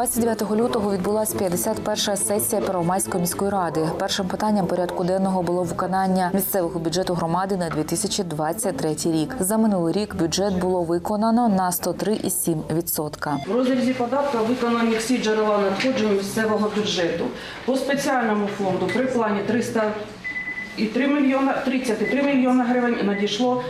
29 лютого відбулася 51-ша сесія Первомайської міської ради. Першим питанням порядку денного було виконання місцевого бюджету громади на 2023 рік. За минулий рік бюджет було виконано на 103,7%. В розрізі податка виконані всі джерела надходжень місцевого бюджету. По спеціальному фонду при плані 303 мільйона, 33 мільйона гривень надійшло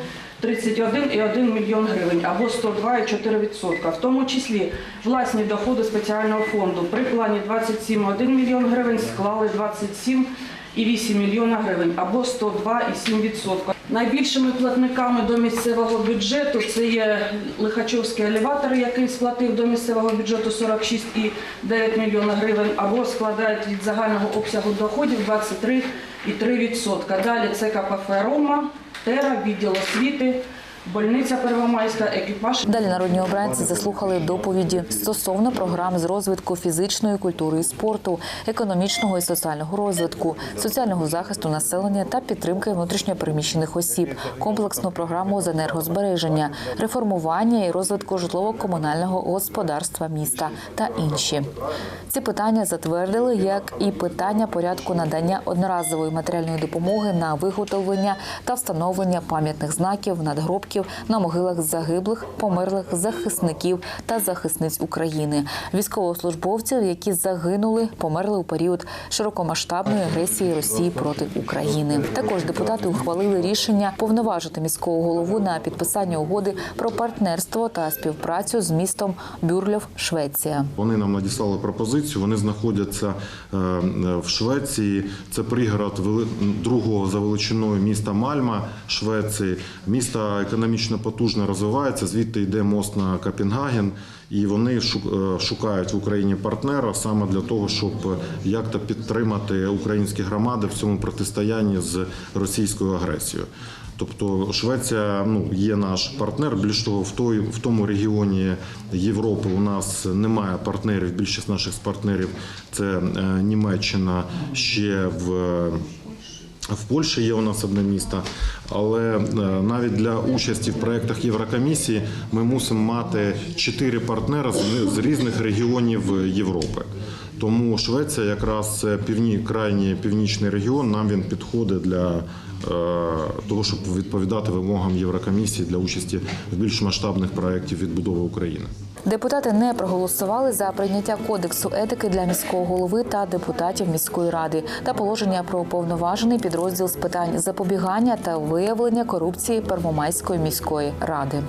31,1 мільйон гривень або 102,4%. В тому числі власні доходи спеціального фонду при плані 27,1 мільйон гривень склали 27,8 мільйона гривень або 102,7%. Найбільшими платниками до місцевого бюджету це є Лихачовський елеватор, який сплатив до місцевого бюджету 46,9 млн гривень, або складають від загального обсягу доходів 23,3%. Далі це КПФ Рома, Тера, відділ освіти, больниця Первомайська, екіпаж. Далі народні обранці заслухали доповіді стосовно програм з розвитку фізичної культури і спорту, економічного і соціального розвитку, соціального захисту населення та підтримки внутрішньопереміщених осіб, комплексну програму з енергозбереження, реформування і розвитку житлово-комунального господарства міста та інші. Ці питання затвердили, як і питання порядку надання одноразової матеріальної допомоги на виготовлення та встановлення пам'ятних знаків надгробків на могилах загиблих, померлих захисників та захисниць України, військовослужбовців, які загинули, померли у період широкомасштабної агресії Росії проти України. Також депутати ухвалили рішення повноважити міського голову на підписання угоди про партнерство та співпрацю з містом Бюрльов, Швеція. Вони нам надіслали пропозицію. Вони знаходяться е, в Швеції. Це пригород другого за величиною міста Мальма, Швеції. Місто економічно потужно розвивається. Звідти йде мост на Копенгаген, і вони е, шукають в Україні партнера саме для того, щоб як-то підтримати українські громади в цьому протистоянні з російською агресією. Тобто Швеція ну, є наш партнер. Більш того, в той в тому регіоні Європи у нас немає партнерів. Більшість наших партнерів це е, Німеччина ще в. В Польщі є у нас одне місто, але е, навіть для участі в проєктах Єврокомісії ми мусимо мати чотири партнери з, різних регіонів Європи. Тому Швеція якраз це півні, крайній північний регіон. Нам він підходить для е, того, щоб відповідати вимогам Єврокомісії для участі в більш масштабних проєктів відбудови України. Депутати не проголосували за прийняття кодексу етики для міського голови та депутатів міської ради та положення про уповноважений підрозділ з питань запобігання та виявлення корупції Первомайської міської ради.